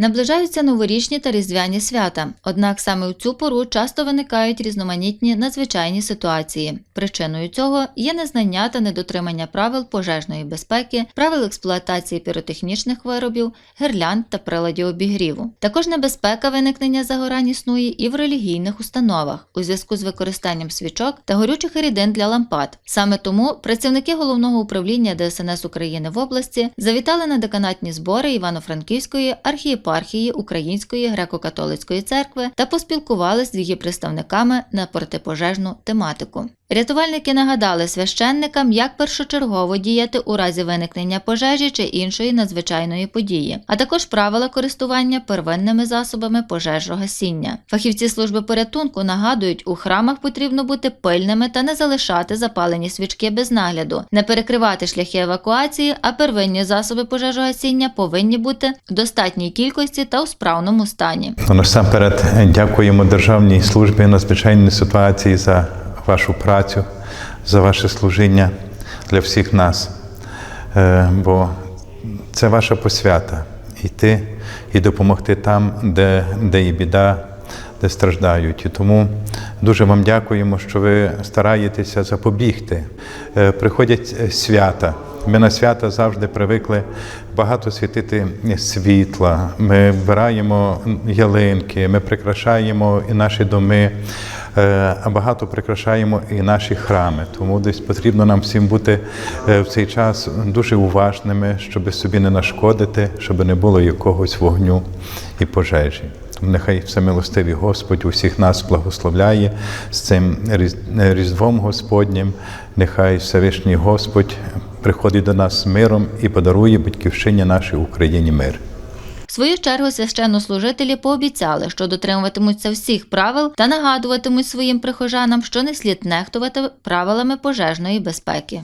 Наближаються новорічні та різдвяні свята, однак саме у цю пору часто виникають різноманітні надзвичайні ситуації. Причиною цього є незнання та недотримання правил пожежної безпеки, правил експлуатації піротехнічних виробів, гирлянд та приладів обігріву. Також небезпека виникнення загорань існує і в релігійних установах у зв'язку з використанням свічок та горючих рідин для лампад. Саме тому працівники головного управління ДСНС України в області завітали на деканатні збори Івано-Франківської архієпархії Української греко-католицької церкви та поспілкувалися з її представниками на протипожежну тематику. Рятувальники нагадали священникам, як першочергово діяти у разі виникнення пожежі чи іншої надзвичайної події, а також правила користування первинними засобами пожежогасіння. Фахівці служби порятунку нагадують, у храмах потрібно бути пильними та не залишати запалені свічки без нагляду, не перекривати шляхи евакуації, а первинні засоби пожежогасіння повинні бути в достатній кількості та у справному стані. Насамперед дякуємо Державній службі надзвичайної ситуації за вашу працю, за ваше служіння для всіх нас. Е, Бо це ваша посвята йти і допомогти там, де, де і біда, де страждають. І тому дуже вам дякуємо, що ви стараєтеся запобігти. Е, Приходять свята. Ми на свята завжди привикли багато світити світла. Ми вбираємо ялинки, ми прикрашаємо і наші доми, е, а багато прикрашаємо і наші храми. Тому десь потрібно нам всім бути е, в цей час дуже уважними, щоб собі не нашкодити, щоб не було якогось вогню і пожежі. Нехай всемилостивий Господь усіх нас благословляє з цим Різ- Різдвом Господнім. Нехай Всевишній Господь приходить до нас з миром і подарує батьківщині нашій Україні мир. В свою чергу священнослужителі пообіцяли, що дотримуватимуться всіх правил та нагадуватимуть своїм прихожанам, що не слід нехтувати правилами пожежної безпеки.